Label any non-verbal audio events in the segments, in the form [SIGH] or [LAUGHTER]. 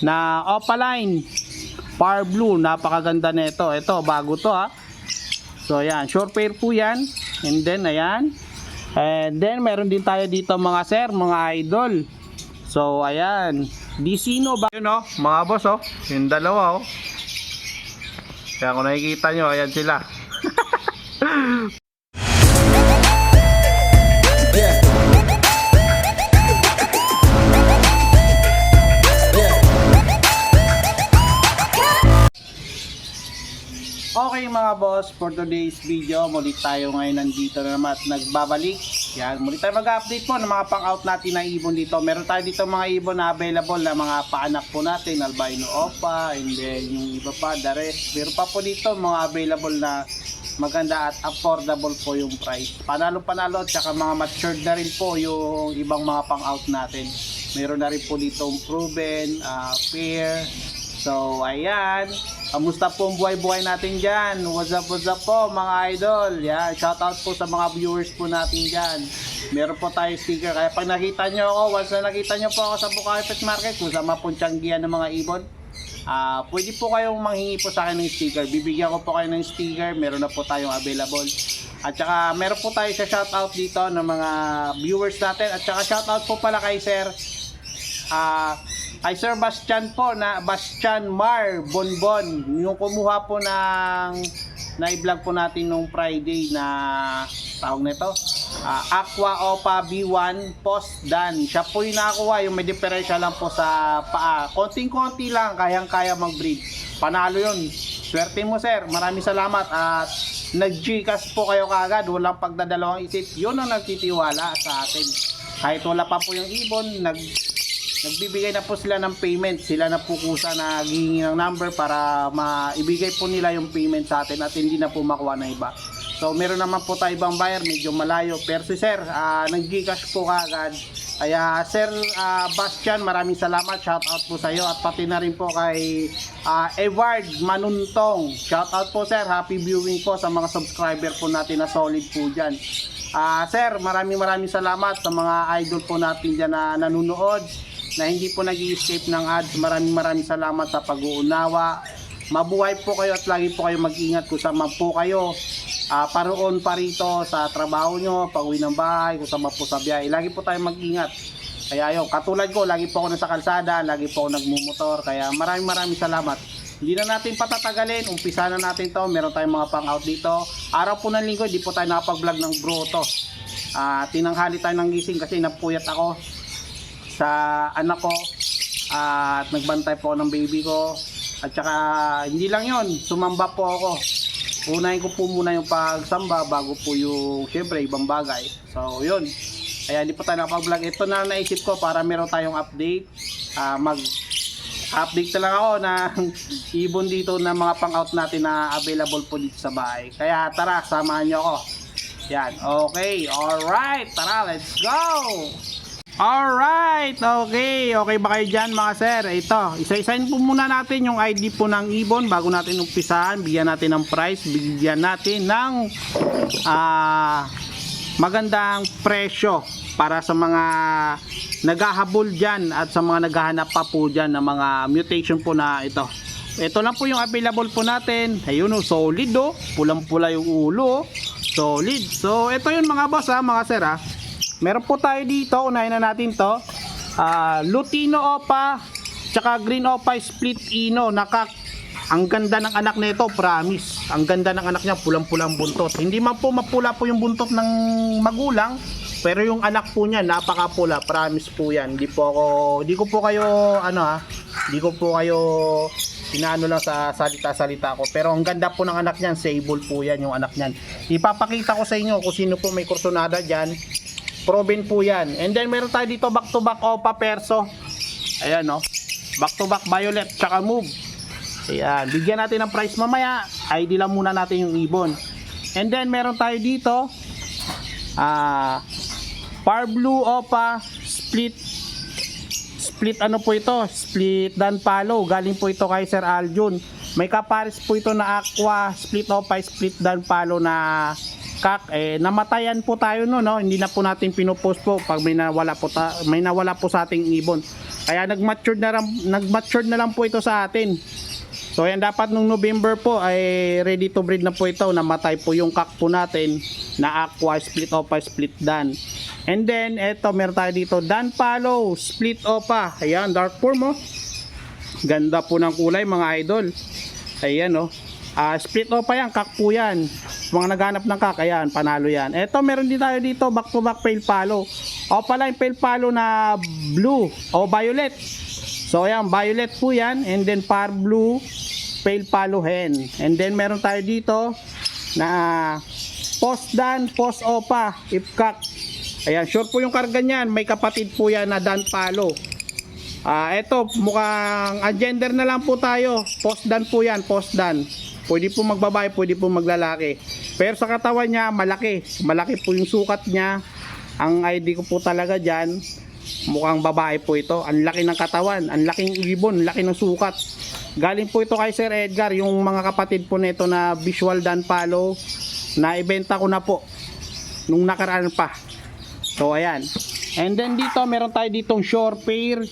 na Opaline Power Blue. Napakaganda nito. Ito, bago to ha. So, ayan. Short pair po yan. And then, ayan. And then, meron din tayo dito mga sir, mga idol. So, ayan. Disino ba? Yun oh, mga boss oh. Yung dalawa oh. Kaya kung nakikita nyo, ayan sila. [LAUGHS] mga boss, for today's video, muli tayo ngayon nandito na naman at nagbabalik. Yan, muli tayo mag-update po ng mga pang-out natin na ibon dito. Meron tayo dito mga ibon na available na mga paanak po natin, albino opa, and then yung iba pa, the rest. Meron pa po dito mga available na maganda at affordable po yung price. Panalo-panalo at saka mga matured na rin po yung ibang mga pang-out natin. Meron na rin po dito proven, ah, fair, So, ayan. Kamusta po ang buhay-buhay natin dyan? What's up, what's up po mga idol? Yan, shoutout po sa mga viewers po natin dyan. Meron po tayo sticker. Kaya pag nakita nyo ako, once na nakita nyo po ako sa Bukawi Pet Market, kung saan mapuntyanggihan ng mga ibon, ah pwede po kayong manghingi po sa akin ng sticker. Bibigyan ko po kayo ng sticker. Meron na po tayong available. At saka meron po tayo sa shoutout dito ng mga viewers natin. At saka shoutout po pala kay Sir Ah, ay Sir Bastian po na Bastian Mar Bonbon. Yung kumuha po ng na i-vlog po natin nung Friday na tawag nito ah, Aqua Opa B1 Post Dan. Siya po yung nakakuha. Yung may diferensya lang po sa paa. Konting-konti lang kayang-kaya mag-breed. Panalo yun. Swerte mo sir. Maraming salamat. At nag-gcash po kayo kagad walang pagdadalawang isip. Yun ang nagtitiwala sa atin. Kahit wala pa po yung ibon nag nagbibigay na po sila ng payment. Sila na po kusa na gihingi ng number para maibigay po nila yung payment sa atin at hindi na po makuha ng iba. So meron naman po tayo ibang buyer, medyo malayo. Pero si Sir, ah, nag-gcash po kagad. Kaya Sir ah, Bastian, maraming salamat. Shout out po sa iyo at pati na rin po kay ah, Edward Manuntong. Shout out po Sir, happy viewing po sa mga subscriber po natin na solid po dyan. Ah, sir, maraming maraming salamat sa mga idol po natin dyan na nanonood na hindi po nag escape ng ads. Maraming maraming salamat sa pag-uunawa. Mabuhay po kayo at lagi po kayo mag-ingat kung saan po kayo. Ah, paroon pa rito sa trabaho nyo, pag uwi ng bahay, kung saan po sa biyahe. Lagi po tayo mag-ingat. Kaya yun, katulad ko, lagi po ako nasa kalsada, lagi po ako nagmumotor. Kaya maraming maraming salamat. Hindi na natin patatagalin, umpisa na natin to. Meron tayong mga pang-out dito. Araw po ng linggo, di po tayo nakapag-vlog ng broto. Ah, tinanghali tayo ng gising kasi napuyat ako sa anak ko at nagbantay po ng baby ko. At saka hindi lang yon sumamba po ako. Unahin ko po muna yung pagsamba bago po yung syempre ibang bagay. So yun. Kaya hindi po tayo nakapag-vlog. Ito na naisip ko para meron tayong update. Ah, mag update na lang ako ng [LAUGHS] ibon dito na mga pang-out natin na available po dito sa bahay. Kaya tara samahan nyo ako. Yan. Okay. Alright tara let's go Alright, okay. Okay ba kayo dyan mga sir? Ito, isa-isahin po muna natin yung ID po ng ibon bago natin umpisahan. Bigyan natin ng price, bigyan natin ng ah, magandang presyo para sa mga naghahabol dyan at sa mga naghahanap pa po dyan ng mga mutation po na ito. Ito lang po yung available po natin. Ayun o, solid o. Pulang-pula yung ulo o. Solid. So, ito yun mga boss ha, mga sir ha. Meron po tayo dito, unahin na natin to. Ah, Lutino Opa, tsaka Green Opa Split Ino. Naka, ang ganda ng anak nito, promise. Ang ganda ng anak niya, pulang-pulang buntot. Hindi man po mapula po yung buntot ng magulang, pero yung anak po niya, napakapula. Promise po yan. Hindi po ako, hindi ko po kayo, ano ha, hindi ko po kayo inaano lang sa salita-salita ko. Pero ang ganda po ng anak niyan, sable po yan yung anak niyan. Ipapakita ko sa inyo kung sino po may kursunada dyan. Proven po yan. And then meron tayo dito back to back Opa Perso. Ayan no. Back to back Violet tsaka Move. Ayan. Bigyan natin ng price mamaya. ID lang muna natin yung ibon. And then meron tayo dito. Ah, Par Blue Opa Split split ano po ito? Split Dan Palo. Galing po ito kay Sir Aljun. May kapares po ito na Aqua Split Opa Split Dan Palo na kak, eh, namatayan po tayo no, no? Hindi na po natin pinupost po pag may nawala po, ta- may nawala po sa ating ibon. Kaya nag-mature na, lang, nag-mature na lang po ito sa atin. So yan dapat nung November po ay ready to breed na po ito. Namatay po yung kak po natin na aqua split opa split dan. And then eto meron tayo dito dan palo split opa. Ayan dark form oh. Ganda po ng kulay mga idol. Ayan oh. Ah, split opa yan, kak po yan. Mga naghanap ng kak, ayan, panalo yan. Eto, meron din tayo dito, back to back pale palo. O pala yung pale palo na blue o violet. So ayan, violet po yan. And then par blue, pale palo hen. And then meron tayo dito na post dan, post opa, ipkak. Ayan, sure po yung karga niyan. May kapatid po yan na dan palo. Ah, eto, mukhang ah, gender na lang po tayo. Post dan po yan, post dan. Pwede po magbabae, pwede po maglalaki. Pero sa katawan niya, malaki. Malaki po yung sukat niya. Ang ID ko po talaga dyan, mukhang babae po ito. Ang laki ng katawan, ang laking ibon, laki ng sukat. Galing po ito kay Sir Edgar, yung mga kapatid po nito na visual dan palo, na ibenta ko na po nung nakaraan pa. So ayan. And then dito meron tayo ditong shore pair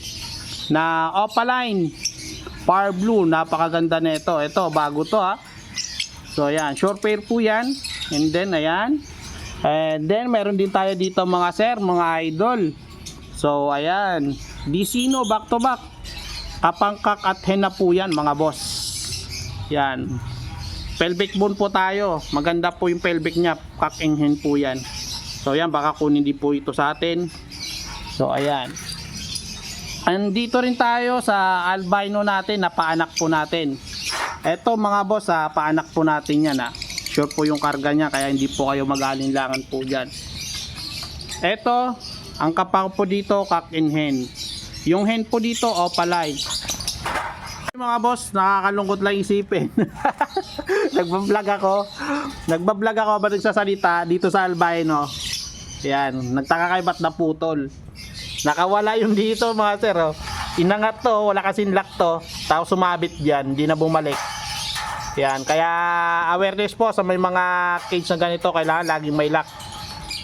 na opaline Par blue, napakaganda nito. Ito, bago to ha. So ayan, short pair po yan. And then ayan. And then meron din tayo dito mga sir, mga idol. So ayan, Disino back to back. Kapangkak at henna po yan mga boss. Yan. Pelvic bone po tayo. Maganda po yung pelvic niya. Cock and hen po yan. So ayan, baka kunin din po ito sa atin. So ayan. Andito rin tayo sa albino natin na paanak po natin. Eto mga boss, ha, paanak po natin yan ha. Sure po yung karga niya kaya hindi po kayo mag-alinlangan po dyan. Eto, ang kapang po dito, cock and hen. Yung hen po dito, opaline. Mga boss, nakakalungkot lang isipin. [LAUGHS] Nagbablog ako. Nagbablog ako ba nagsasalita dito sa albino. Yan, nagtaka kay ba't naputol. Nakawala yung dito mga sir. Oh. Inangat to, wala kasing lock to. Tapos sumabit dyan, hindi na bumalik. Yan, kaya awareness po sa may mga cage na ganito, kailangan laging may lock.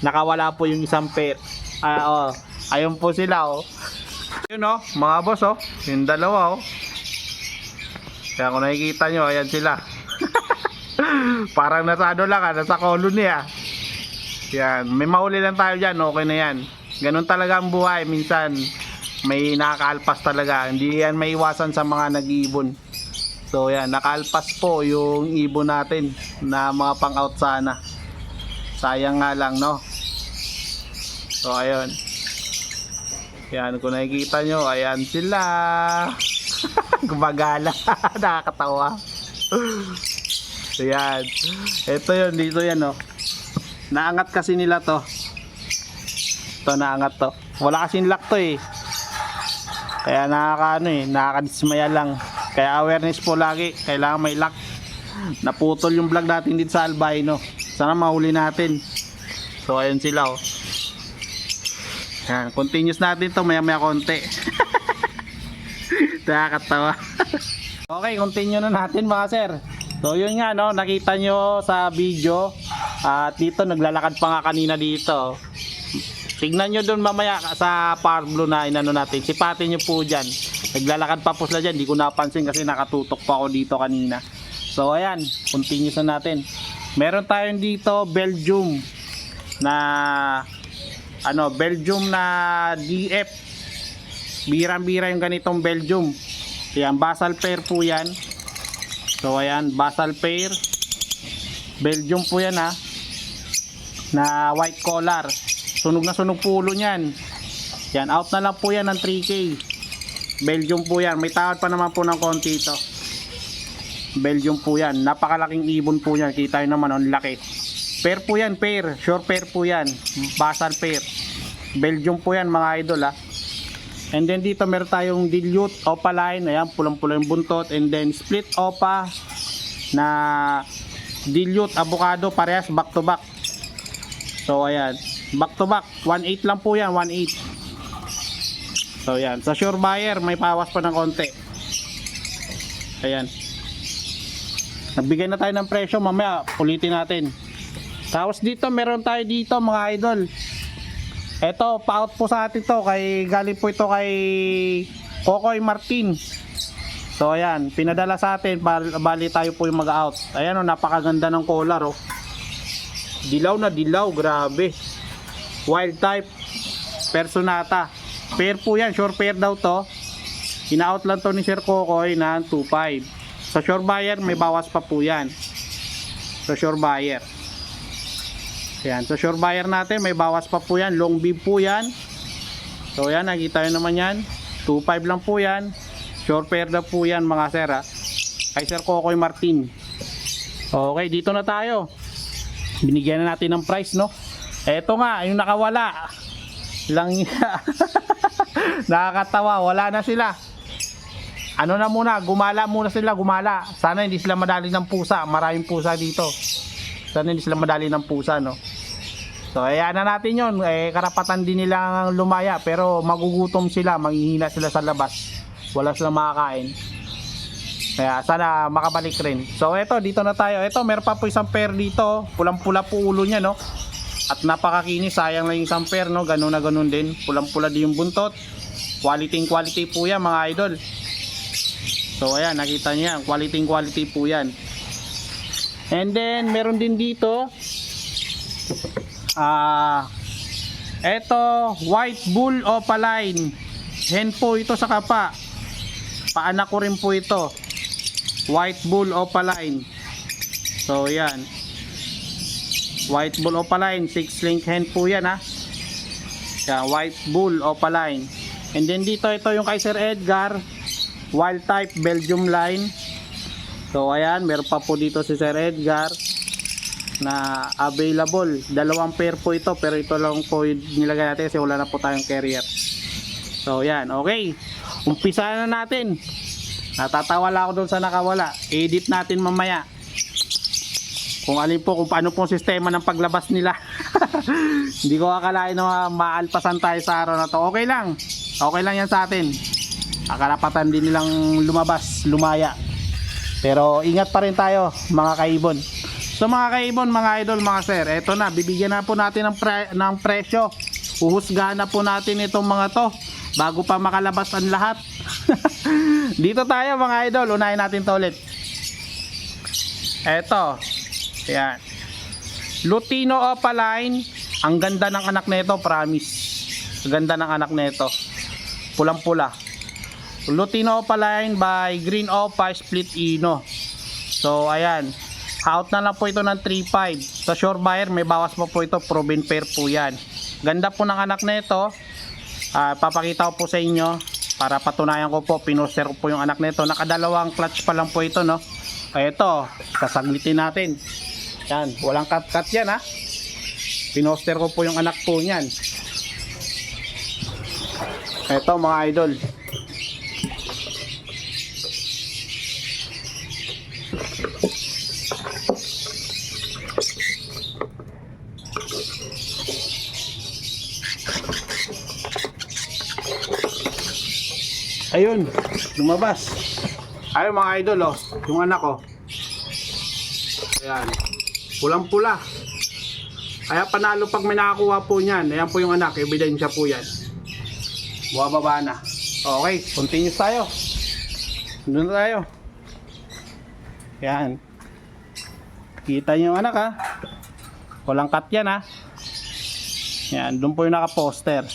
Nakawala po yung isang pair. Ah, oh. Ayun po sila, oh. Yun, oh, mga boss, oh. Yung dalawa, oh. Kaya kung nakikita nyo, ayan sila. [LAUGHS] Parang nasa ano lang, ah, nasa colony, ah. Yan, may mahuli lang tayo dyan, okay na yan. Ganun talaga ang buhay, minsan may nakakaalpas talaga. Hindi yan may iwasan sa mga nag-iibon. So yan, nakaalpas po yung ibon natin na mga pang-out sana. Sayang nga lang, no? So ayun. Yan, kung nakikita nyo, ayan sila. [LAUGHS] Gumagala. [LAUGHS] Nakakatawa. so yan. Ito yun, dito yan, no? Naangat kasi nila to. Ito naangat to. Wala kasing lock to eh. Kaya nakakaano eh, nakakadismaya lang. Kaya awareness po lagi, kailangan may lock. Naputol yung vlog natin dito sa albino. Sana mahuli natin. So ayun sila oh. Yan, continuous natin to maya maya konti. [LAUGHS] Nakakatawa. [LAUGHS] okay, continue na natin mga sir. So yun nga no, nakita nyo sa video at dito naglalakad pa nga kanina dito. Tignan nyo doon mamaya sa Blue na inano natin. Sipatin nyo po dyan. Naglalakad pa po sila dyan. Di ko napansin kasi nakatutok pa ako dito kanina. So ayan, continue na natin. Meron tayong dito Belgium na ano, Belgium na DF. Birang-bira yung ganitong Belgium. Ayan, basal pair po yan. So ayan, basal pair. Belgium po yan ha. Na white collar. Sunog na sunog pulo niyan. Yan, out na lang po yan ng 3K. Belgium po yan. May tawad pa naman po ng konti ito. Belgium po yan. Napakalaking ibon po yan. Kita nyo naman, ang laki. Pair po yan, pair. Sure pair po yan. Basal pair. Belgium po yan, mga idol ha. And then dito meron tayong dilute opaline. Ayan, pulang-pula yung buntot. And then split opa na dilute avocado parehas back to back. So ayan, back to back. 1.8 lang po yan, 1.8. So ayan, sa sure buyer may pawas pa ng konti. Ayan. Nagbigay na tayo ng presyo, mamaya ulitin natin. Tapos dito, meron tayo dito mga idol. Ito, pa-out po sa atin to. Kay, galing po ito kay Kokoy Martin. So ayan, pinadala sa atin, bal- bali tayo po yung mag-out. Ayan o, napakaganda ng collar oh. Dilaw na dilaw, grabe. Wild type, personata. Pair po yan, sure pair daw to. Ina-out lang to ni Sir Kokoy na 2.5. Sa sure buyer, may bawas pa po yan. Sa sure buyer. Ayan, sa sure buyer natin, may bawas pa po yan. Long bib po yan. So yan, nakita nyo naman yan. 2.5 lang po yan. Sure pair na po yan mga sir ha. Kay Sir Kokoy Martin. Okay, dito na tayo. Binigyan na natin ng price no. Eto nga, yung nakawala. Lang [LAUGHS] Nakakatawa, wala na sila. Ano na muna, gumala muna sila, gumala. Sana hindi sila madali ng pusa. Maraming pusa dito. Sana hindi sila madali ng pusa, no? So, ayan na natin yon Eh, karapatan din nilang lumaya. Pero magugutom sila, manghihina sila sa labas. Wala silang makakain. Kaya sana makabalik rin. So, eto, dito na tayo. Eto, meron pa po isang pair dito. Pulang-pula po ulo niya, no? At napakakinis, sayang lang yung pair, no? Ganun na ganun din. Pulang-pula din yung buntot. Quality quality po yan, mga idol. So, ayan, nakita niyo yan. Quality quality po yan. And then, meron din dito. Ah, eto, white bull opaline. Hen po ito sa kapa. Paanak ko rin po ito. White bull opaline. So, yan. White bull opaline, 6 link hen po yan ha. Yan, white bull opaline. And then dito, ito yung kay Sir Edgar. Wild type Belgium line. So, ayan, meron pa po dito si Sir Edgar na available. Dalawang pair po ito, pero ito lang po nilagay natin kasi wala na po tayong carrier. So, yan, okay. Umpisa na natin. Natatawa ako doon sa nakawala. Edit natin mamaya. Kung alin po, kung paano po sistema ng paglabas nila. [LAUGHS] Hindi ko akalain na maalpasan tayo sa araw na to. Okay lang. Okay lang yan sa atin. Akalapatan din nilang lumabas, lumaya. Pero ingat pa rin tayo, mga kaibon. So mga kaibon, mga idol, mga sir, eto na, bibigyan na po natin ng, pre- ng presyo. Uhusgahan na po natin itong mga to bago pa makalabas ang lahat. [LAUGHS] Dito tayo mga idol, unahin natin to ulit. Eto, yan. Lutino Opaline, ang ganda ng anak nito, promise. Ang ganda ng anak nito. Pulang-pula. Lutino Opaline by Green Opa Split Ino. So, ayan. Out na lang po ito ng 3.5. Sa sure buyer, may bawas pa po ito. Proven pair po yan. Ganda po ng anak na ito. Ah, papakita ko po sa inyo para patunayan ko po, pinuster ko po yung anak nito. Nakadalawang clutch pa lang po ito, no? Ito, sasaglitin natin. Yan, walang cut-cut yan, ha? Pinuster ko po yung anak po niyan. Ito, mga idol. Ayun, lumabas. Ayun mga idol, oh. Yung anak ko. Ayan. Pulang-pula. Kaya panalo pag may nakakuha po niyan. Ayan po yung anak. Ebidensya po yan. Bumababa na. Okay, continue tayo. Doon tayo. Yan. Kita niyo yung anak ha. Walang cut yan ha. Yan, doon po yung naka-poster.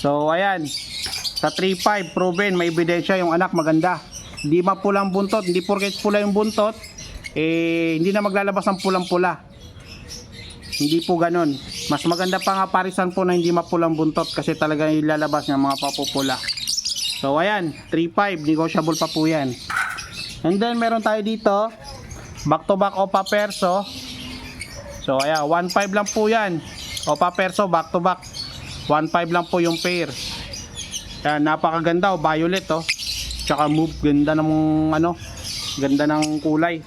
So, ayan. Sa 3.5, proven, may ebidensya yung anak maganda. Hindi mapulang buntot, hindi porket pula yung buntot, eh, hindi na maglalabas ng pulang-pula. Hindi po ganun. Mas maganda pa nga parisan po na hindi mapulang buntot kasi talaga ilalabas ng mga papupula. So, ayan, 3.5, negotiable pa po yan. And then, meron tayo dito, back to back Opa Perso. So, ayan, 1.5 lang po yan. Opa Perso, back to back. 1.5 lang po yung pair. Yan, napakaganda oh, violet oh. Tsaka move, ganda ng ano, ganda ng kulay.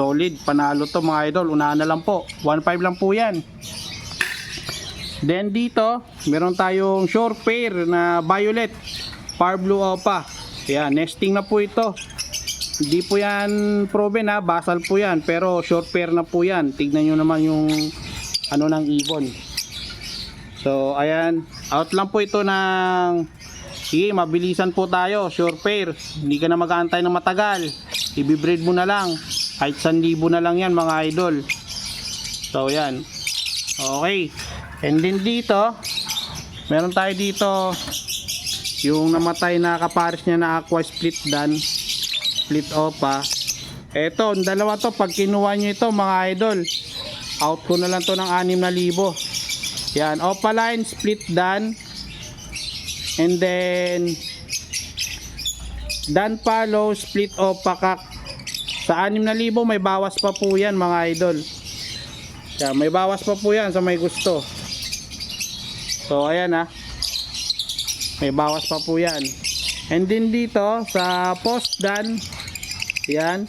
Solid, panalo to mga idol. Unahan na lang po. 1.5 lang po yan. Then dito, meron tayong short pair na violet. Par blue opa. Yan, nesting na po ito. Hindi po yan proven ha, basal po yan. Pero short pair na po yan. Tignan nyo naman yung ano ng ibon. So, ayan. Out lang po ito ng... Sige, mabilisan po tayo. Short pair. Hindi ka na mag-aantay ng matagal. Ibibreed mo na lang. Kahit 1,000 na lang yan mga idol. So, ayan. Okay. And then dito, meron tayo dito yung namatay na kapares niya na aqua split dan split opa eto dalawa to pag kinuha nyo ito mga idol out ko na lang to ng 6,000 yan opa line split dan and then dan palo split opa kak sa 6,000 may bawas pa po yan mga idol yan, may bawas pa po yan sa may gusto so ayan ah may bawas pa po yan. And then dito sa post dan, yan.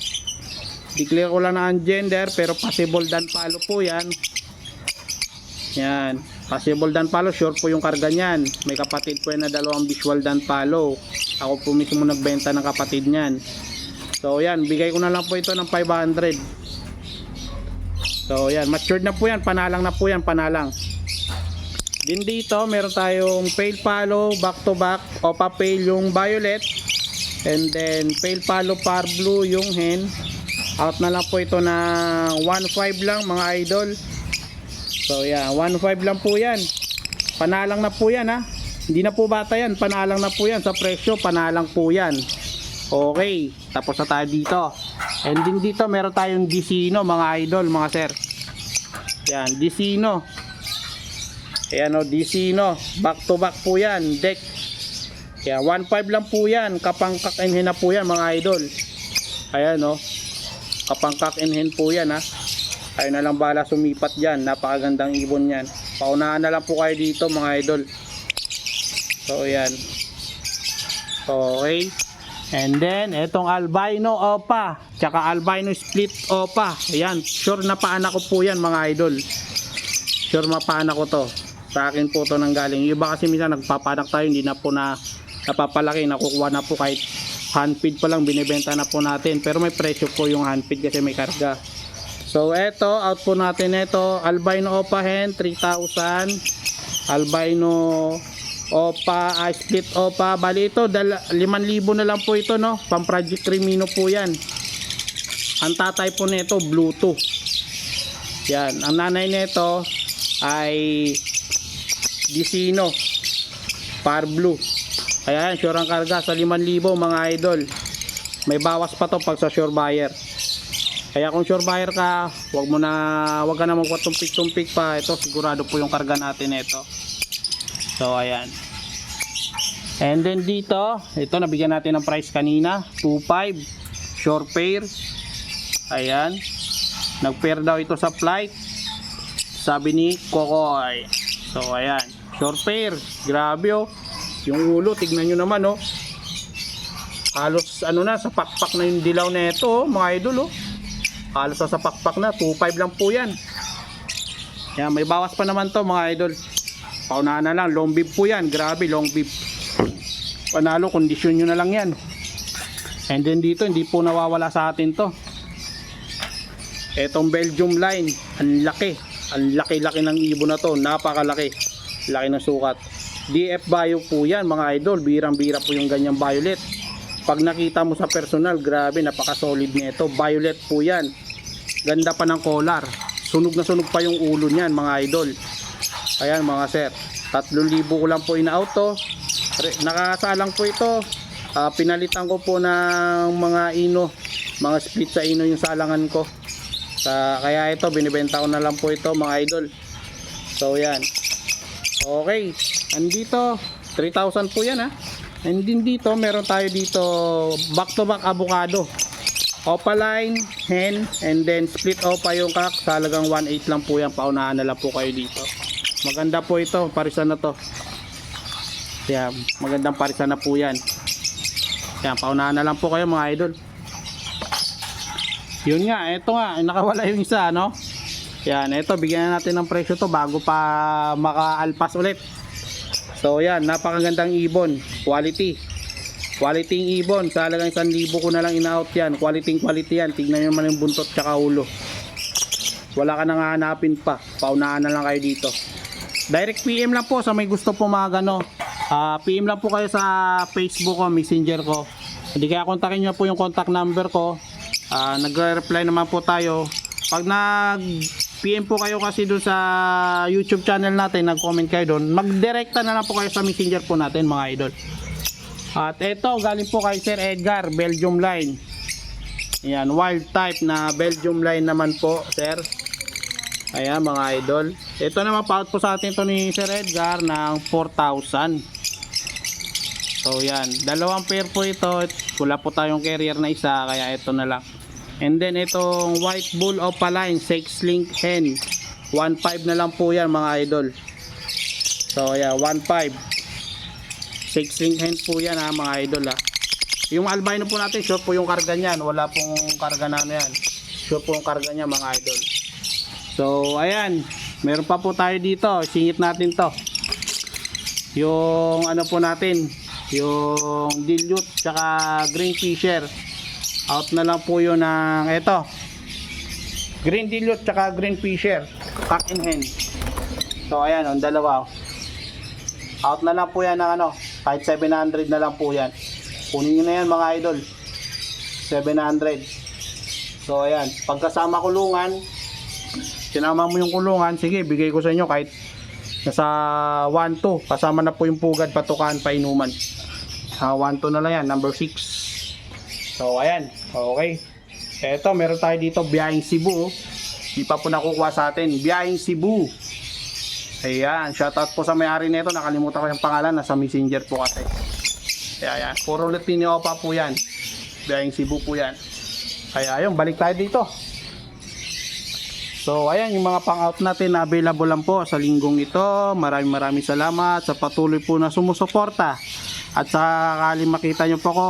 Declare ko lang na ang gender pero possible dan palo po yan. Yan. Possible dan palo, sure po yung karga niyan. May kapatid po yan na dalawang visual dan palo. Ako po mismo nagbenta ng kapatid niyan. So yan, bigay ko na lang po ito ng 500. So yan, matured na po yan, panalang na po yan, panalang. Din dito, meron tayong pale palo back to back, opa pale yung violet, and then pale palo par blue yung hen. Out na lang po ito na 1.5 lang mga idol. So yeah, 1.5 lang po yan. Panalang na po yan ha. Hindi na po bata yan, panalang na po yan sa presyo, panalang po yan. Okay, tapos na tayo dito. And din dito, meron tayong Disino mga idol, mga sir. Yan, Disino. Ayan o, DC no. Back to back po yan. Deck. Kaya 1.5 lang po yan. Kapangkak and hen na po yan mga idol. Ayan o. Kapangkak and hen po yan ha. Ayun na lang bala sumipat dyan. Napakagandang ibon yan. Paunahan na lang po kayo dito mga idol. So ayan. Okay. And then, etong albino opa. Tsaka albino split opa. Ayan. Sure na paanak ko po yan mga idol. Sure mapaanak ko to sa akin po to nang galing iba kasi minsan nagpapanak tayo hindi na po na napapalaki nakukuha na po kahit hand feed pa lang binibenta na po natin pero may presyo po yung hand feed kasi may karga so eto out po natin ito albino opa hen 3,000 albino opa ah, split opa bali ito 5,000 na lang po ito no? Pang project Crimino po yan. Ang tatay po nito bluetooth. Yan. Ang nanay nito ay Disino. Par Blue. Kaya yan, sure ang karga sa 5,000 mga idol. May bawas pa to pag sa sure buyer. Kaya kung sure buyer ka Wag mo na Wag ka na magpatumpik-tumpik pa. Ito sigurado po yung karga natin ito So ayan And then dito Ito nabigyan natin ng price kanina 2.5 Sure pair Ayan Nag-pair daw ito sa flight Sabi ni Kokoy So ayan Short pair. Grabe oh. Yung ulo, tignan nyo naman oh. Halos ano na, sa pakpak na yung dilaw na ito oh, mga idol oh. Halos sa pakpak na, 2.5 lang po yan. Yan, may bawas pa naman to mga idol. Paunahan na lang, long bib po yan. Grabe, long bib. Panalo, kondisyon nyo na lang yan. And then dito, hindi po nawawala sa atin to. Etong Belgium line, ang laki. Ang laki-laki ng ibon na to, napakalaki laki ng sukat DF bio po yan mga idol birang bira po yung ganyang violet pag nakita mo sa personal grabe napaka solid nito violet po yan ganda pa ng collar sunog na sunog pa yung ulo niyan mga idol ayan mga sir 3,000 ko lang po ina-auto nakasalang po ito uh, pinalitan ko po ng mga ino mga split sa ino yung salangan ko sa, kaya ito binibenta ko na lang po ito mga idol so yan Okay, andito 3,000 po yan ha. And din dito, meron tayo dito back to back avocado. Opaline, hen, and then split opa yung kak. Talagang 1.8 lang po yan. Paunahan na lang po kayo dito. Maganda po ito, parisan na to. Kaya magandang parisan na po yan. Kaya paunahan na lang po kayo mga idol. Yun nga, ito nga, nakawala yung isa, no? Yan, ito bigyan na natin ng presyo to bago pa makaalpas ulit. So yan, napakagandang ibon, quality. Quality ibon, sa halagang 1,000 ko na lang in-out yan. Quality quality yan. Tignan nyo naman yung buntot tsaka ulo. Wala ka nang hahanapin pa. Paunahan na lang kayo dito. Direct PM lang po sa may gusto po mga gano. Ah, PM lang po kayo sa Facebook ko, Messenger ko. Hindi kaya kontakin nyo po yung contact number ko. Ah, nagre-reply naman po tayo. Pag nag PM po kayo kasi doon sa YouTube channel natin, nag-comment kayo doon, mag-directa na lang po kayo sa Messenger po natin mga idol. At ito, galing po kay Sir Edgar, Belgium line. Ayan, wild type na Belgium line naman po, sir. Ayan, mga idol. Ito naman, paut po sa atin to ni Sir Edgar ng 4,000. So, yan. Dalawang pair po ito. Wala po tayong carrier na isa, kaya ito na lang. And then, itong white bull opaline, 6 link hen. 1.5 na lang po yan, mga idol. So, yeah, 1.5. 6 link hen po yan, ha, mga idol, ha. Yung albino po natin, sure po yung karga niyan. Wala pong karga na ano yan. Sure po yung karga niya, mga idol. So, ayan. Meron pa po tayo dito. Singit natin to. Yung ano po natin. Yung dilute tsaka green fisher. Out na lang po yun ng eto. Green dilute tsaka green fisher. Cock and hen. So, ayan. Ang dalawa. Out na lang po yan ng ano. Kahit 700 na lang po yan. Kunin nyo na yan mga idol. 700. So, ayan. Pagkasama kulungan, sinama mo yung kulungan, sige, bigay ko sa inyo kahit nasa 1-2. Kasama na po yung pugad, patukan, painuman. Sa 1-2 na lang yan, number 6. So, ayan. Okay. Eto, meron tayo dito, biyahing Cebu. oh. Di pa po nakukuha sa atin. Biyahing Cebu. Ayan, shoutout po sa may-ari nito. Nakalimutan ko yung pangalan, nasa messenger po kasi. Kaya yan, puro Latino pa po yan. Biyahing Cebu po yan. Kaya ayun, balik tayo dito. So ayan yung mga pang-out natin na available lang po sa linggong ito. Maraming maraming salamat sa patuloy po na sumusuporta. At sa sakali makita nyo po ko,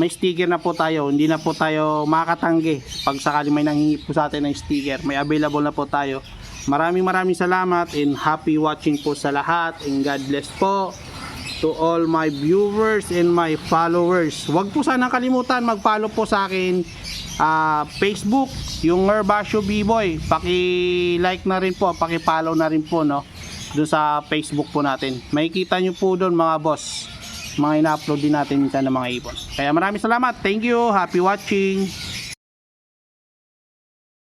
may sticker na po tayo. Hindi na po tayo makakatanggi. Pag sakali may nanghingi po sa atin ng sticker, may available na po tayo. Maraming maraming salamat and happy watching po sa lahat. And God bless po to all my viewers and my followers. Huwag po sanang kalimutan mag-follow po sa akin ah, Facebook, yung Herbasio B-Boy. Paki-like na rin po, paki-follow na rin po no doon sa Facebook po natin. Makikita nyo po doon mga boss. Mga ina-upload din natin minsan ng mga ibon. Kaya maraming salamat. Thank you. Happy watching.